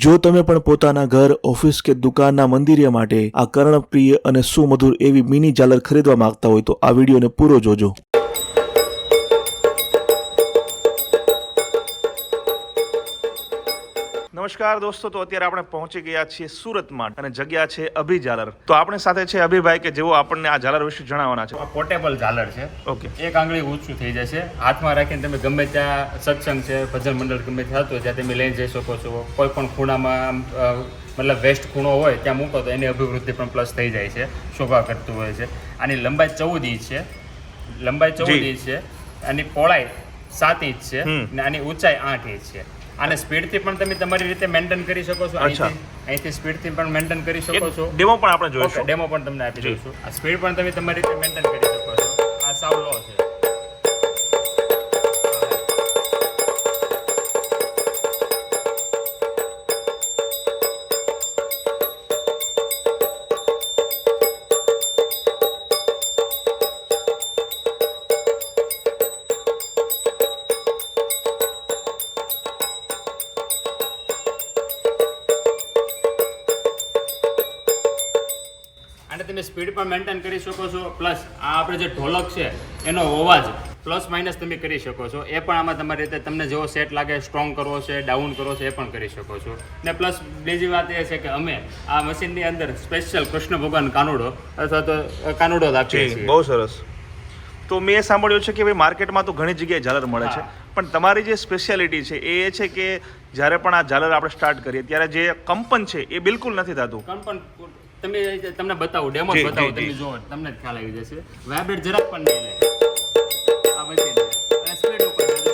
જો તમે પણ પોતાના ઘર, ઓફિસ કે દુકાનના મંદિર માટે આ કર્ણપ્રિય અને સુમધુર એવી મિની ઝાલર ખરીદવા માંગતા હોય તો આ વિડીયોને પૂરો જોજો. નમસ્કાર દોસ્તો તો અત્યારે આપણે પહોંચી ગયા છીએ સુરતમાં અને જગ્યા છે અભી ઝાલર. તો આપણે સાથે છે અભિભાઈ કે જેઓ આપણને આ ઝાલર વિશે જણાવવાના છે. પોર્ટેબલ ઝાલર છે. ઓકે. એક આંગળી ઊંચું થઈ જશે. હાથમાં રાખીને તમે ગમે ત્યાં સત્સંગ છે ભજન મંડળ ગમે ત્યાં થતું ત્યાં તમે લઈ જઈ શકો છો. કોઈ પણ ખૂણામાં મતલબ વેસ્ટ ખૂણો હોય ત્યાં મૂકો તો એની અભિવૃદ્ધિ પણ પ્લસ થઈ જાય છે. શોભા કરતું હોય છે. આની લંબાઈ ચૌદ ઇંચ છે. લંબાઈ ચૌદ. ઇંચ છે. આની પહોળાઈ સાત ઇંચ છે. અને આની ઊંચાઈ આઠ ઇંચ છે. આને સ્પીડથી પણ તમે તમારી રીતે મેન્ટેન કરી શકો છો. અચ્છા. અહીંથી સ્પીડ સ્પીડથી પણ મેન્ટેન કરી શકો છો. ડેમો પણ આપણે જોઈશું. ડેમો પણ તમને આપી દઈશું. આ સ્પીડ પણ તમે તમારી રીતે મેન્ટેન કરી શકો છો. આ સાવ લો છે. તમે સ્પીડ પણ મેન્ટેન કરી શકો છો પ્લસ આ આપણે જે ઢોલક છે એનો અવાજ પ્લસ માઇનસ તમે કરી શકો છો. એ પણ આમાં તમારી રીતે તમને જેવો સેટ લાગે સ્ટ્રોંગ કરવો છે ડાઉન કરવો છે એ પણ કરી શકો છો. ને પ્લસ બીજી વાત એ છે કે અમે આ મશીનની અંદર સ્પેશિયલ કૃષ્ણ ભગવાન કાનુડો અથવા તો કાનુડો જી છીએ. બહુ સરસ. તો મેં સાંભળ્યું છે કે ભાઈ માર્કેટમાં તો ઘણી જગ્યાએ ઝાલર મળે છે. પણ તમારી જે સ્પેશિયાલિટી છે એ એ છે કે જ્યારે પણ આ ઝાલર આપણે સ્ટાર્ટ કરીએ ત્યારે જે કંપન છે એ બિલકુલ નથી થતું. પણ તમે તમને બતાવું ડેમો બતાવું તમે જી. તમને જ ખ્યાલ આવી જશે. વાઇબ્રેટ જરાક પણ નહીં લે. આ સ્પીડ ઉપર નહીં.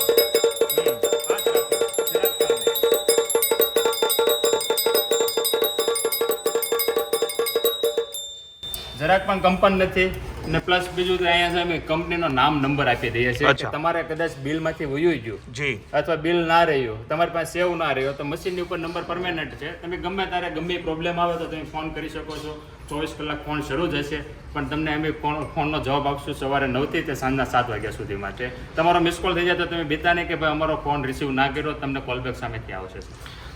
જરાક પણ કંપન નથી. ને પ્લસ બીજું તો અહીંયા અમે કંપનીનો નામ નંબર આપી દઈએ છીએ કે તમારે કદાચ બિલમાંથી વયું ગયું. જી. અથવા બિલ ના રહ્યું. તમારી પાસે સેવ ના રહ્યો તો મશીનની ઉપર નંબર પરમેનન્ટ છે. તમે ગમે ત્યારે ગમે પ્રોબ્લેમ આવે તો તમે ફોન કરી શકો છો. ચોવીસ કલાક ફોન શરૂ જ હશે. પણ તમને અમે ફોન ફોનનો જવાબ આપશું સવારે નવથી તે સાંજના સાત વાગ્યા સુધી માટે. તમારો મિસ કોલ થઈ જાય તો તમે બીતા નહીં કે ભાઈ અમારો ફોન રિસીવ ના કર્યો તમને કોલબેક સામેથી આવશે.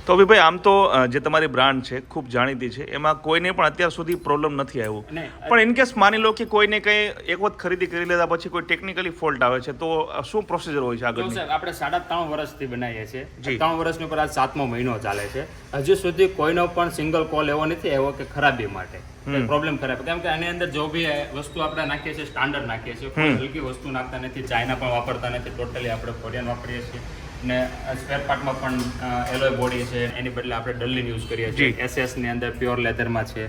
તો ભાઈ આમ તો જે તમારી બ્રાન્ડ છે ખૂબ જાણીતી છે. એમાં કોઈને પણ અત્યાર સુધી પ્રોબ્લેમ નથી આવ્યો. પણ ઇન કેસ માની લો કે કોઈને કંઈ એક વખત ખરીદી કરી લેતા પછી કોઈ ટેકનિકલી ફોલ્ટ આવે છે તો શું પ્રોસિજર હોય છે આગળ સાહેબ આપણે સાડા ત્રણ વર્ષથી બનાવીએ છીએ. ત્રણ વર્ષની ઉપર આ સાતમો મહિનો ચાલે છે. હજુ સુધી કોઈનો પણ સિંગલ કોલ એવો નથી આવ્યો કે ખરાબી માટે. પ્રોબ્લેમ ખરાબ. કેમ કે આની અંદર જો બી વસ્તુ આપણે નાખીએ છીએ સ્ટાન્ડર્ડ નાખીએ છીએ હલકી વસ્તુ નાખતા નથી ચાઇના પણ વાપરતા નથી ટોટલી આપણે કોરિયન વાપરીએ છીએ. ને સ્પેર પાર્ટમાં પણ એલોય બોડી છે એની બદલે આપણે ડલ્લીન યુઝ કરીએ છીએ. જી. એસએસની અંદર પ્યોર લેધરમાં છે.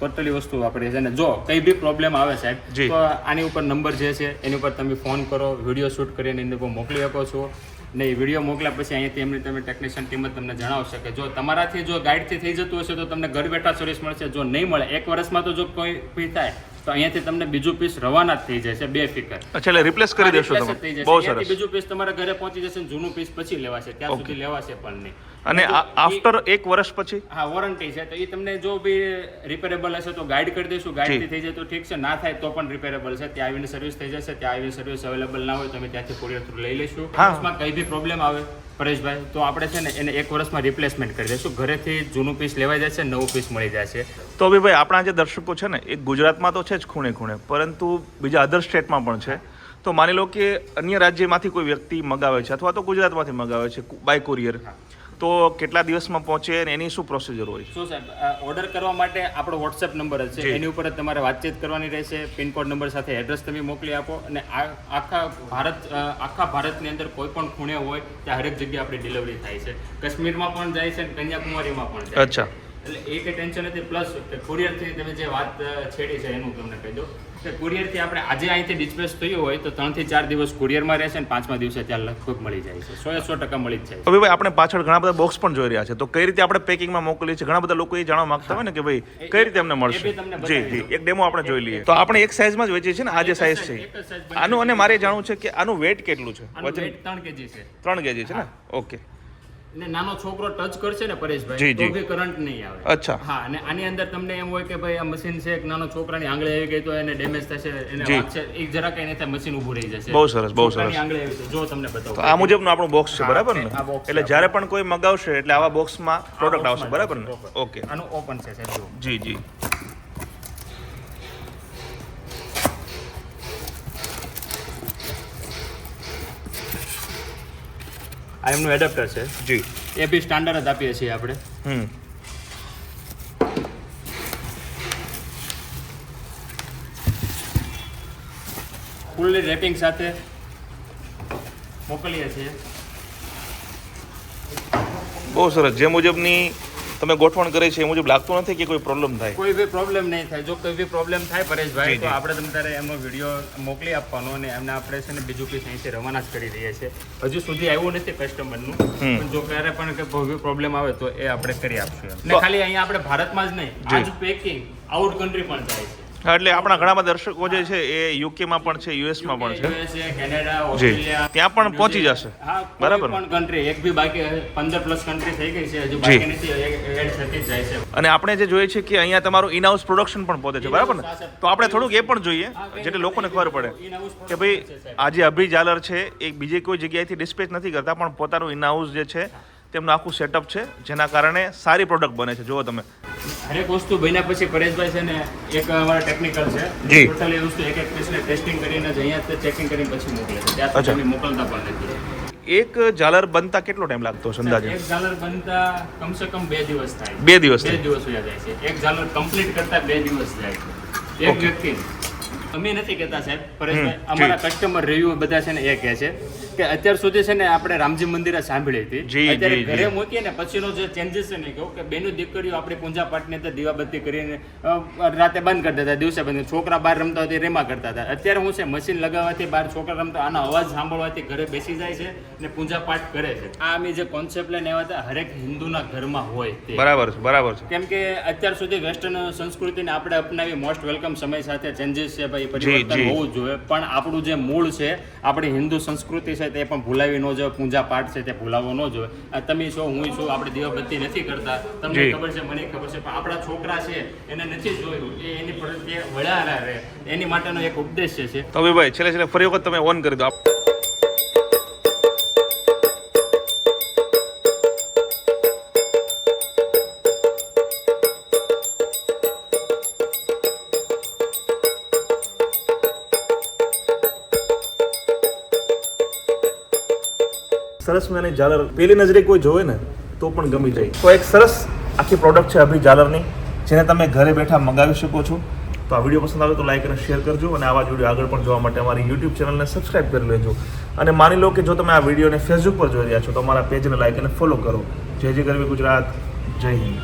ટોટલી વસ્તુ વાપરીએ છીએ. અને જો કઈ બી પ્રોબ્લેમ આવે સાહેબ તો આની ઉપર નંબર જે છે એની ઉપર તમે ફોન કરો વીડિયો શૂટ કરીને એની ઉપર મોકલી શકો છો. ને એ વીડિયો મોકલ્યા પછી અહીંયાથી એમની તમે ટેકનિશિયન ટીમ જ તમને જણાવશે કે જો તમારાથી જો ગાઈડથી થઈ જતું હશે તો તમને ઘર બેઠા સર્વિસ મળશે. જો નહીં મળે એક વર્ષમાં તો જો કોઈ પી થાય તો અહીંયાથી તમને બીજું પીસ રવાના જ થઈ જશે બે ફિકર અચ્છા એટલે રિપ્લેસ કરી દેશો તમે. બહુ સરસ. બીજું પીસ તમારા ઘરે પહોંચી જશે જૂનું પીસ પછી લેવાશે ત્યાં. સુધી લેવાશે પણ નહીં. અને આફ્ટર એક વર્ષ પછી? હા વોરંટી છે. તો એ તમને જો બી રિપેરેબલ હશે તો ગાઈડ કરી દઈશું. ગાઈડથી થઈ જાય તો ઠીક છે. ના થાય તો પણ રિપેરેબલ છે. ત્યાં આવીને સર્વિસ થઈ જશે. ત્યાં આવીને સર્વિસ અવેલેબલ ના હોય તો અમે ત્યાંથી કુરિયર થ્રુ લઈ લઈશું. હા. કઈ બી પ્રોબ્લેમ આવે પરેશભાઈ તો આપણે છે ને એને એક વર્ષમાં રિપ્લેસમેન્ટ કરી દઈશું. ઘરેથી જૂનું પીસ લેવાઈ જશે નવું પીસ મળી જશે તો ભાઈ આપણા જે દર્શકો છે ને એ ગુજરાતમાં તો છે જ ખૂણે ખૂણે પરંતુ બીજા અધર સ્ટેટમાં પણ છે. તો માની લો કે અન્ય રાજ્યમાંથી કોઈ વ્યક્તિ મગાવે છે અથવા તો ગુજરાતમાંથી મગાવે છે બાય કુરિયર તો કેટલા દિવસમાં પહોંચે અને એની શું પ્રોસિજર હોય? શું સાહેબ ઓર્ડર કરવા માટે આપણો વોટ્સએપ નંબર જ છે. એની ઉપર જ તમારે વાતચીત કરવાની રહેશે. પિનકોડ નંબર સાથે એડ્રેસ તમે મોકલી આપો અને આ આખા ભારત આખા ભારતની અંદર કોઈ પણ ખૂણે હોય ત્યાં હરેક જગ્યાએ આપણી ડિલિવરી થાય છે. કાશ્મીરમાં પણ જાય છે કન્યાકુમારીમાં પણ જાય અચ્છા. એટલે એ કંઈ ટેન્શન નથી. પ્લસ કુરિયરથી તમે જે વાત છેડી છે એનું તમને કહી દઉં. કે કુરિયરથી આપણે આજે અહીંથી ડિસ્પેચ થયું હોય તો ત્રણથી ચાર દિવસ કુરિયરમાં રહેશે અને પાંચમા દિવસે ત્યાં લગભગ મળી જાય છે. સો સો ટકા મળી જ જાય છે. ભાઈ આપણે પાછળ ઘણા બધા બોક્સ પણ જોઈ રહ્યા છે. તો કઈ રીતે આપણે પેકિંગમાં મોકલીએ છીએ? ઘણા બધા લોકો એ જાણવા માંગતા હોય ને કે ભાઈ કઈ રીતે અમને મળશે? જી જી એક ડેમો આપણે જોઈ લઈએ. તો આપણે એક સાઇઝમાં જ વેચીએ છીએ ને? આ જે એક જ સાઈઝ size, છે આનું અને મારે જાણવું છે કે આનું વેટ કેટલું છે? વજન? ત્રણ કેજી છે. ત્રણ કેજી છે ને? ઓકે. અને નાનો છોકરો ટચ કરશે ને પરેશભાઈ તો. બી કરંટ નહીં આવે. અચ્છા. હા અને આની અંદર તમને એમ હોય કે ભાઈ આ મશીન છે એક નાનો છોકરાની આંગળી આવી ગઈ તો એને ડેમેજ થશે એને. વાગશે એક જરા કઈ નહીં મશીન ઊભું રહી જશે. બહુ સરસ, બહુ સરસ. આંગળી આવી છે જો તમને બતાવું. આ મુજબનું આપણું બોક્સ છે બરાબર ને? એટલે જ્યારે પણ કોઈ મગાવશે એટલે આવા બોક્સમાં પ્રોડક્ટ આવશે બરાબર ને? ઓકે આનું ઓપન છે સાહેબ જી જી. આ એમનું એડેપ્ટર છે. જી. એ બી સ્ટાન્ડર્ડ જ આપીએ છીએ આપણે. હમ. ફૂલ્લી રેપિંગ સાથે મોકલીએ છીએ. બહુ સરસ. જે મુજબની તમે ગોઠવણ કરી છે એ મુજબ લાગતું નથી કે કોઈ પ્રોબ્લેમ થાય કોઈ બી પ્રોબ્લેમ નહીં થાય જો કોઈ બી પ્રોબ્લેમ થાય પરેશભાઈ તો. આપણે તમને તારે એમનો વીડિયો મોકલી આપવાનો અને એમને આપણે છે ને બીજું પીસ અહીંથી રવાના જ કરી રહ્યા છે હજુ સુધી આવ્યું નથી કસ્ટમરનું. પણ જો ક્યારે પણ કે કોઈ પ્રોબ્લેમ આવે તો એ આપણે કરી આપશું ને ખાલી અહીંયા આપણે ભારતમાં જ નહીં. આજ પેકિંગ આઉટ કન્ટ્રી પણ જાય છે એટલે આપણા ઘણા બધા દર્શકો જે છે એ યુકેમાં પણ છે યુએસમાં પણ છે. કેનેડા જી. ત્યાં પણ પહોંચી જશે. બરાબર. પણ કન્ટ્રી એક બી બાકી પંદર પ્લસ કન્ટ્રી થઈ ગઈ છે હજુ બાકી નથી એડ થતી જાય છે. અને આપણે જે જોઈએ છે કે અહીંયા તમારું ઇન હાઉસ પ્રોડક્શન પણ પહોંચે છે બરાબર ને? તો આપણે થોડુંક એ પણ જોઈએ જેટલે લોકોને ખબર પડે કે ભાઈ આ જે અભી ઝાલર છે એ બીજી કોઈ જગ્યાએથી ડિસ્પેચ નથી કરતા પણ પોતાનું ઇન હાઉસ જે છે તેમનું આખું સેટઅપ છે જેના કારણે સારી પ્રોડક્ટ બને છે. જુઓ તમે. હરેક વસ્તુ બન્યા પછી પરેશભાઈ છે ને એક અમારા ટેકનિકલ છે. ટોટલી વસ્તુ એક એક પીસને ટેસ્ટિંગ કરીને જ અહીંયા ચેકિંગ કરીને પછી મોકલે છે. ત્યાં સુધી મોકલતા પણ નથી. એક ઝાલર બનતા કેટલો ટાઈમ લાગતો છે અંદાજે? એક ઝાલર બનતા કમસે કમ બે દિવસ થાય. બે દિવસ બે દિવસ વયા જાય છે. એક ઝાલર કમ્પ્લીટ કરતા બે દિવસ જાય છે. એક વ્યક્તિ. અમે નથી કહેતા સાહેબ પરેશભાઈ અમારા કસ્ટમર રિવ્યુ બધા છે ને એ કહે છે. કે અત્યાર સુધી છે ને આપણે રામજી મંદિરે સાંભળી હતી. અત્યારે ઘરે મૂકીએ ને પછીનો જે ચેન્જીસ છે ને કહું કે બેનું દીકરીઓ આપણી પૂજા પાઠની અંદર દીવાબત્તી કરીને રાતે બંધ કરતા હતા દિવસે બંધ. છોકરા બહાર રમતા હોય રેમા કરતા હતા. અત્યારે હું છે મશીન લગાવવાથી બહાર છોકરા રમતા આનો અવાજ સાંભળવાથી ઘરે બેસી જાય છે ને પૂજા પાઠ કરે છે. આ અમે જે કોન્સેપ્ટ લઈને આવ્યા હતા હરેક હિન્દુના ઘરમાં હોય તે. બરાબર છે બરાબર છે. કેમ કે અત્યાર સુધી વેસ્ટર્ન સંસ્કૃતિને આપણે અપનાવી મોસ્ટ વેલકમ સમય સાથે ચેન્જીસ છે ભાઈ પરિવર્તન હોવું જોઈએ. પણ આપણું જે મૂળ છે આપણી હિન્દુ સંસ્કૃતિ છે તે પણ ભૂલાવી ન જોઈએ પૂજા પાઠ છે તે ભૂલાવવો ન જોઈએ આ તમે છો હું છું આપણે દીવાબત્તી નથી કરતા. તમને ખબર છે મને ખબર છે પણ આપણા છોકરા છે એને નથી જોયું. એ એની પ્રત્યે વળ્યા રહે. એની માટેનો એક ઉપદેશ છે તો ભાઈ છેલ્લે છેલ્લે ફરી વખત તમે ઓન કરી દો. સરસ મને ઝાલર પેલી નજરે કોઈ જોવે ને, તો પણ ગમી જાય. તો એક સરસ આખી પ્રોડક્ટ છે અભી ઝાલરની, જેને તમે ઘરે બેઠા મંગાવી શકો છો. તો આ વીડિયો પસંદ આવે તો લાઈક અને શેર કરજો અને આવા જ વીડિયો આગળ પણ જોવા માટે અમારી યુટ્યુબ ચેનલને સબસ્ક્રાઈબ કરી લેજો. અને માની લો કે જો તમે આ વિડીયોને ફેસબુક પર જોઈ રહ્યા છો, તો અમારા પેજને લાઈક અને ફોલો કરો. જય જય ગરવી ગુજરાત, જય હિન્દ.